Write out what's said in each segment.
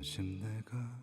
요즘 내가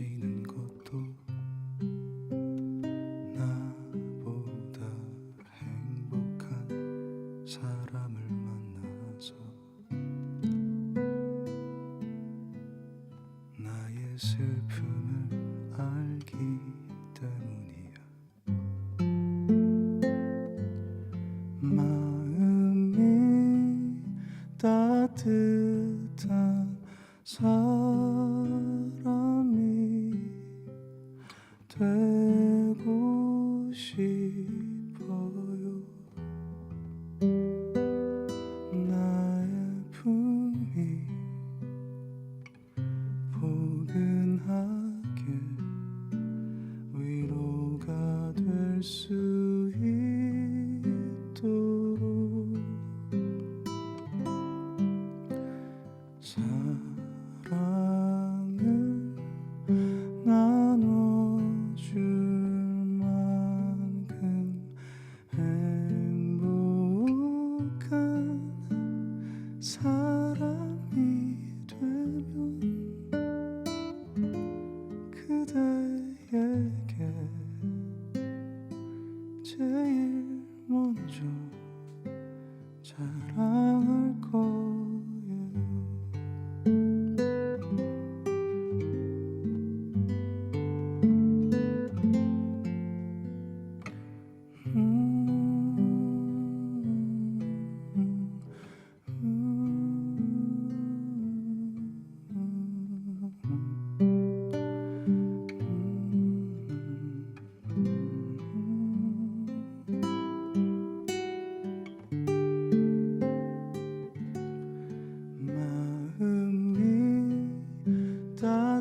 우울해지는 것도 나보다 행복한 사람을 만나서 나의 슬픔을 알기 때문이야. 마음이 따뜻한 사람 되고 싶어요. 나의 품이 포근하게 위로가 될 수 있도록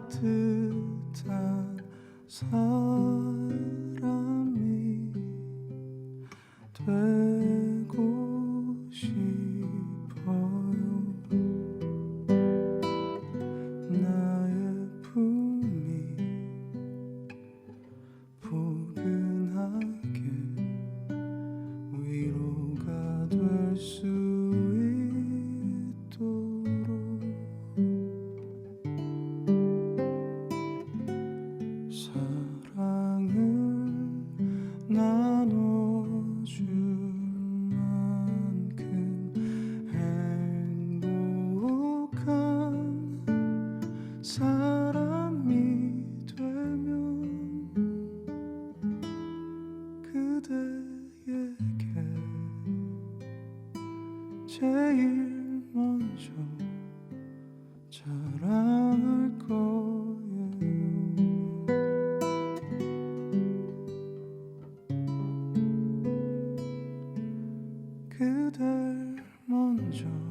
따뜻한 사람이 되고 싶어요. 나의 품이 포근하게 위로가 될수 제일 먼저 자랑할 거예요. 그댈 먼저